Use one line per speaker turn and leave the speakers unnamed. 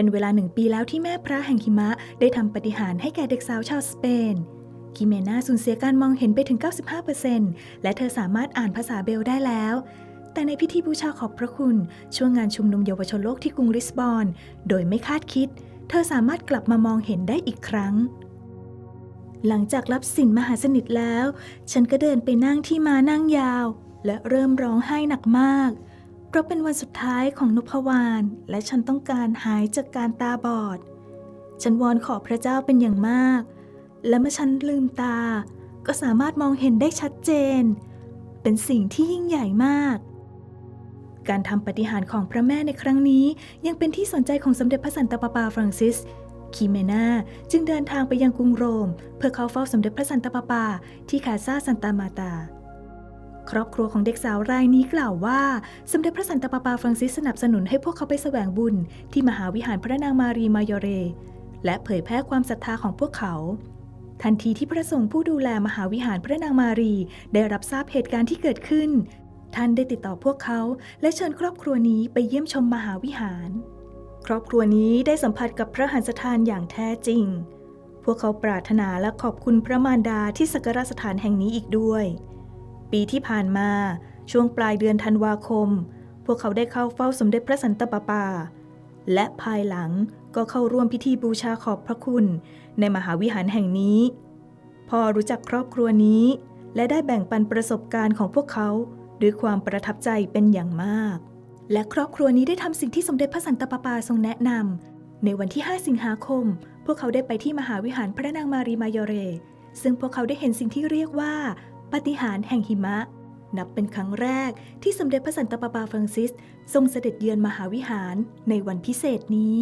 เป็นเวลาหนึ่งปีแล้วที่แม่พระแห่งหิมะได้ทำปฏิหารให้แก่เด็กสาวชาวสเปนคิเมนาสูญเสียการมองเห็นไปถึง 95%และเธอสามารถอ่านภาษาเบลได้แล้ว แต่ในพิธีบูชาขอบพระคุณ ช่วงงานชุมนุมเยาวชนโลกที่กรุงริสบอน โดยไม่คาดคิด เธอสามารถกลับมามองเห็นได้อีกครั้ง หลังจากรับสินมหาสนิทแล้ว ฉันก็เดินไปนั่งที่มานั่งยาว และเริ่มร้องไห้หนักมาก เพราะเป็นวันสุดท้ายของนพวานและฉันต้องการหายจากการตาบอด ฉันวอนขอพระเจ้าเป็นอย่างมาก และเมื่อฉันลืมตา ก็สามารถมองเห็นได้ชัดเจน เป็นสิ่งที่ยิ่งใหญ่มาก การทำปฏิหารของพระแม่ในครั้งนี้ยังเป็นที่สนใจของสมเด็จพระสันตะปาปาฟรังซิสคีเมนาจึงเดินทางไปยังกรุงโรม เพื่อเข้าเฝ้าสมเด็จพระสันตะปาปาที่คาซาซันตามาตา ครอบครัวของเด็กสาวรายนี้กล่าวว่า สมเด็จพระสันตะปาปาฟรังซิสสนับสนุนให้พวกเขาไปแสวงบุญ ที่มหาวิหารพระนางมารีมายอเร และเผยแพร่ความศรัทธาของพวกเขา ทันทีที่พระสงฆ์ผู้ดูแลมหาวิหารพระนางมารี ได้รับทราบเหตุการณ์ที่เกิดขึ้น ท่านได้ติดต่อพวกเขา และเชิญครอบครัวนี้ไปเยี่ยมชมมหาวิหาร ครอบครัวนี้ได้สัมผัสกับพระหันสถานอย่างแท้จริง พวกเขาปรารถนาและขอบคุณพระมารดาที่สักการะสถานแห่งนี้อีกด้วย ปีที่ผ่านมา ช่วงปลายเดือนธันวาคม พวกเขาได้เข้าเฝ้าสมเด็จพระสันตะปาปา และภายหลังก็เข้าร่วมพิธีบูชาขอบพระคุณ ในมหาวิหารแห่งนี้พอรู้จักครอบครัวนี้ และได้แบ่งปันประสบการณ์ของพวกเขาด้วยความประทับใจเป็นอย่างมาก และครอบครัวนี้ได้ทำสิ่งที่สมเด็จพระสันตะปาปาทรงแนะนำในวันที่ 5 สิงหาคม พวกเขาได้ไปที่มหาวิหารพระนางมารีมายอเร ซึ่งพวกเขาได้เห็นสิ่งที่เรียกว่า ปฏิหารแห่งหิมะ นับเป็นครั้งแรกที่สมเด็จพระสันตะปาปาฟรังซิส ทรงเสด็จเยือนมหาวิหารในวันพิเศษนี้